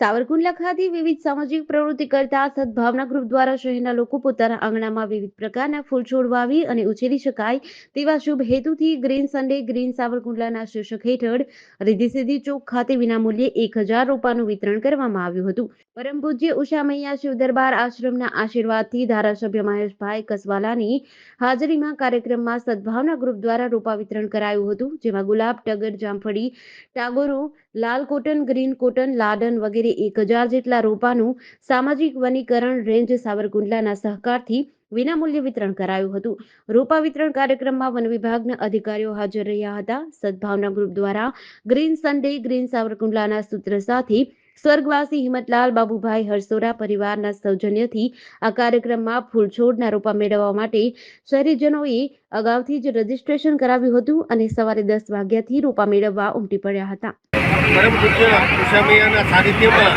સાવરકુંડલા ખાતે વિવિધ સામાજિક પ્રવૃત્તિ કરતા સદભાવના ગ્રુપ દ્વારા શહેરના લોકો પોતાના આંગણામાં વિવિધ પ્રકારના ફૂલ છોડ વાવી અને ઉછેરી શકાય તેવા શુભ હેતુથી ગ્રીન સન્ડે, ગ્રીન સાવરકુંડલાના શીર્ષક હેઠળ રિદ્ધિ ચોક ખાતે વિનામૂલ્યે એક હજાર રોપાનું વિતરણ કરવામાં આવ્યું હતું. પરમ પૂજ્ય ઉષા મૈયા શિવ દરબાર આશ્રમના આશીર્વાદથી ધારાસભ્ય મહેશભાઈ કસવાલાની હાજરીમાં કાર્યક્રમમાં સદભાવના ગ્રુપ દ્વારા રોપા વિતરણ કરાયું હતું, જેમાં ગુલાબ, ટગર, જામફળી, ટાગોરો, લાલ કોટન, ગ્રીન કોટન, લાડન વગેરે એક હજાર જેટલા રોપાનું સામાજિક વનીકરણ રેન્જ સાવરકુંડલાના સહકારથી વિનામૂલ્યે વિતરણ કરાયું હતું. રોપા વિતરણ કાર્યક્રમમાં વન વિભાગના અધિકારીઓ હાજર રહ્યા હતા. સદભાવના ગ્રુપ દ્વારા ગ્રીન સન્ડે, ગ્રીન સાવરકુંડલાના સૂત્ર સાથે સ્વર્ગવાસી હિંમતલાલ, બાબુભાઈ હરસોરા પરિવારના સૌજન્યથી આ કાર્યક્રમમાં ફૂલછોડના રોપા મેળવવા માટે શહેરીજનોએ અગાઉથી જ રજીસ્ટ્રેશન કરાવ્યું હતું અને સવારે દસ વાગ્યાથી રોપા મેળવવા ઉમટી પડ્યા હતા. પરમ પૂજ્ય ઉષામૈયાના સાનિધ્યમાં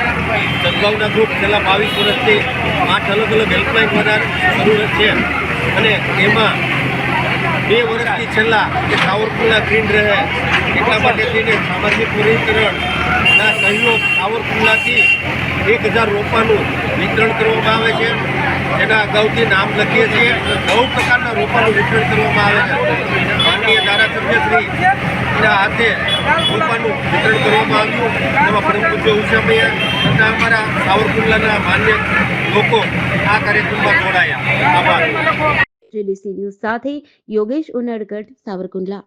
સદભાવના ગ્રુપ છેલ્લા બાવીસ વર્ષથી આઠ અલગ અલગ હેલ્પલાઇન દ્વારા શરૂ છે. અને એમાં બે વર્ષથી છેલ્લા કે સાવરકુંડલા ગ્રીન રહે, એટલા માટે થઈને સામાજિક વનીકરણના સહયોગ સાવરકુંડલાથી એક હજાર રોપાનું વિતરણ કરવામાં આવે છે. એના અગાઉથી નામ લખીએ છીએ. બહુ પ્રકારના રોપાનું વિતરણ કરવામાં આવે છે. માનનીય ધારાસભ્ય શ્રી ના હાથે રોપાનું વિતરણ કરવામાં આવ્યું. એમાં પરમ પૂજ્ય ઉષામૈયા તથા અમારા સાથે યોગેશ ઉનડગઢ, સાવરકુંડલા.